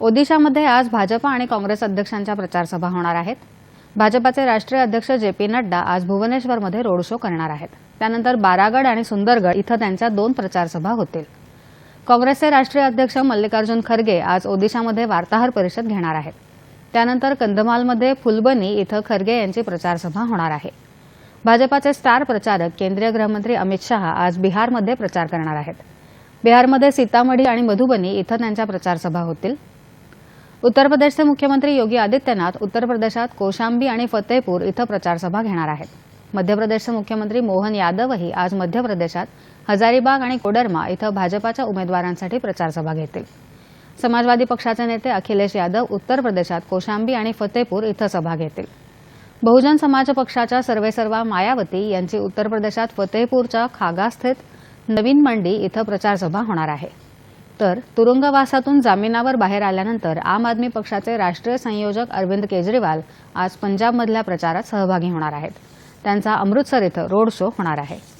ओदिशामध्ये आज भाजपा आणि काँग्रेस अध्यक्षांच्या प्रचारसभा होणार आहेत. भाजपाचे राष्ट्रीय अध्यक्ष जे पी नड्डा आज भुवनेश्वरमध्ये रोड शो करणार आहेत. त्यानंतर बारागड आणि सुंदरगड इथं त्यांच्या दोन प्रचारसभा होतील. काँग्रेसचे राष्ट्रीय अध्यक्ष मल्लिकार्जुन खरगे आज ओदिशामध्ये वार्ताहर परिषद घेणार आहेत. त्यानंतर कंधमालमध्ये फुलबनी इथं खरगे यांची प्रचारसभा होणार आहे. भाजपाचे स्टार प्रचारक केंद्रीय गृहमंत्री अमित शहा आज बिहारमध्ये प्रचार करणार आहेत. बिहारमध्ये सीतामढी आणि मधुबनी इथं त्यांच्या प्रचारसभा होतील. उत्तर प्रदेशचे मुख्यमंत्री योगी आदित्यनाथ उत्तर प्रदेशात कोशांबी आणि फतेहपूर इथं प्रचारसभा घेणार आहेत. मध्य प्रदेशचे मुख्यमंत्री मोहन यादवही आज मध्य प्रदेशात हजारीबाग आणि कोडरमा इथं भाजपाच्या उमेदवारांसाठी प्रचारसभा घेतील. समाजवादी पक्षाचे नेते अखिलेश यादव उत्तर प्रदेशात कोशांबी आणि फतेहपूर इथं सभा घेतील. बहुजन समाज पक्षाच्या सर्वेसर्वा मायावती यांची उत्तर प्रदेशात फतेहपूरच्या खागास्थित नवीन मंडी इथं प्रचारसभा होणार आहे. तर तुरुंगवासातून जामिनावर बाहेर आल्यानंतर आम आदमी पक्षाचे राष्ट्रीय संयोजक अरविंद केजरीवाल आज पंजाबमधल्या प्रचारात सहभागी होणार आहेत. त्यांचा अमृतसर इथं रोड शो होणार आहे.